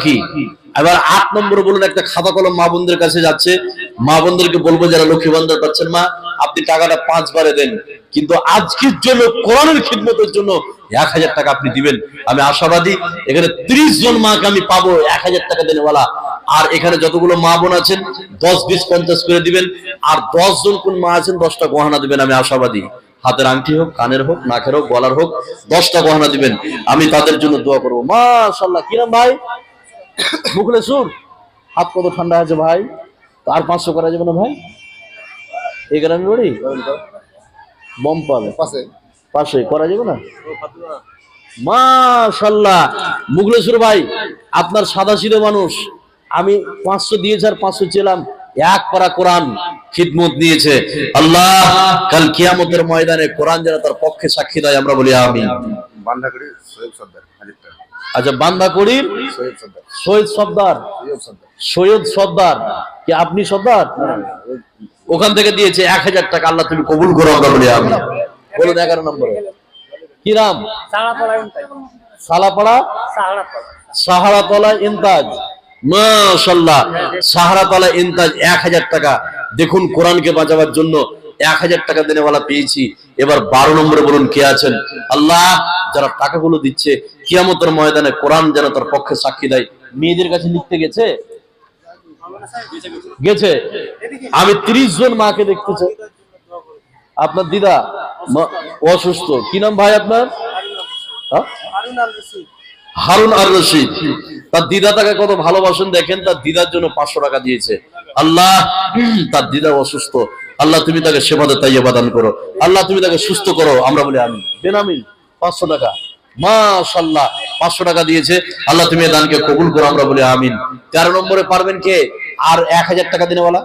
বাকি এবার আট নম্বরে বলুন, একটা খাতা কলম মা বোনদের কাছে যাচ্ছে। মা বোনদেরকে বলব যারা লক্ষ্মী ভান্ডার পাচ্ছেন মা, আপনি টাকাটা পাঁচবারে দেন। কিন্তু আজকের জন্য কোরআনের খিদমতের জন্য এক হাজার টাকা আপনি দিবেন। আমি আশাবাদী, এখানে ত্রিশ জন মাকে আমি পাবো, এক হাজার টাকা দেনেওয়ালা। আর এখানে যতগুলো মা বোন আছেন, দশ বিশ পঞ্চাশ করে দিবেন। আর দশ জন কোন মা আছেন, দশটা গহনা দিবেন, আমি আশাবাদী। হাতের আংটি হোক, কানের হোক, নাকের হোক, গলার হোক, দশটা গহনা দিবেন। আমি তাদের জন্য দোয়া করব। মাশাল্লাহ কিরম ভাই? মুখলে সুর হাত কত ঠান্ডা আছে ভাই? আর পাঁচশো করা যাবে না ভাই? এই গ্রামের বাড়ি বম্পাল পাশে। পাশে করা যাবে না? মাশাল্লাহ। মুগলেশ্বর ভাই আপনার সাদা সিধে মানুষ। আমি পাঁচশো দিয়েছি আর পাঁচশো ছিলাম এক পারা কোরআন খিদমত নিয়েছে। আল্লাহ কাল কিয়ামতের ময়দানে কোরআন যেন তার পক্ষে সাক্ষী দেয় আমরা বলি আমি বান্ধাকড়ি সৈয়দ সর্দার হাজির আচ্ছা বান্দা করিম সৈয়দ সর্দার। সৈয়দ সর্দার। কি আপনি সর্দার? ওখান থেকে দিয়েছে এক হাজার টাকা আল্লাহ তুমি কবুল করো আমরা বলি আমি বলুন এগারো নম্বরে। কি নাম? সালাপাড়া সাহারাতলা ইন্তাজ মাশাল্লাহ সাহারাতলা ইন্তাজ এক হাজার টাকা। দেখুন কোরআনকে বাঁচাবার জন্য এক হাজার টাকা দেনেওয়ালা পেয়েছি। এবার বারো নম্বরে বলুন কে আছেন? আল্লাহ যারা টাকাগুলো দিচ্ছে, কিয়ামতের ময়দানে কোরআন যেন তার পক্ষে সাক্ষী দেয়। মেয়েদের কাছে লিখতে গেছে? গেছে। আমি ত্রিশ জন মাকে দেখতে চাই। আপনার দিদা অসুস্থ। কি নাম ভাই আপনার? হ্যাঁ? হারুন আর রশিদ। তার দিদা তাকে কত ভালোবাসেন দেখেন, তার দিদার জন্য পাঁচশো টাকা দিয়েছে। আল্লাহ, তার দিদা অসুস্থ। আল্লাহ, তুমি তাকে সেবাদে তাই দান করো। আল্লাহ, তুমি তাকে সুস্থ করো। আমরা বলি আমি বেনামি পাঁচশো টাকা। মাশাল্লাহ পাঁচশো টাকা দিয়েছে। আল্লাহ তুমি দানকে কবুল করো, আমরা বলি আমিন। তেরো নম্বরে পারবেন কে? আর এক হাজার টাকা দিনেওয়ালা?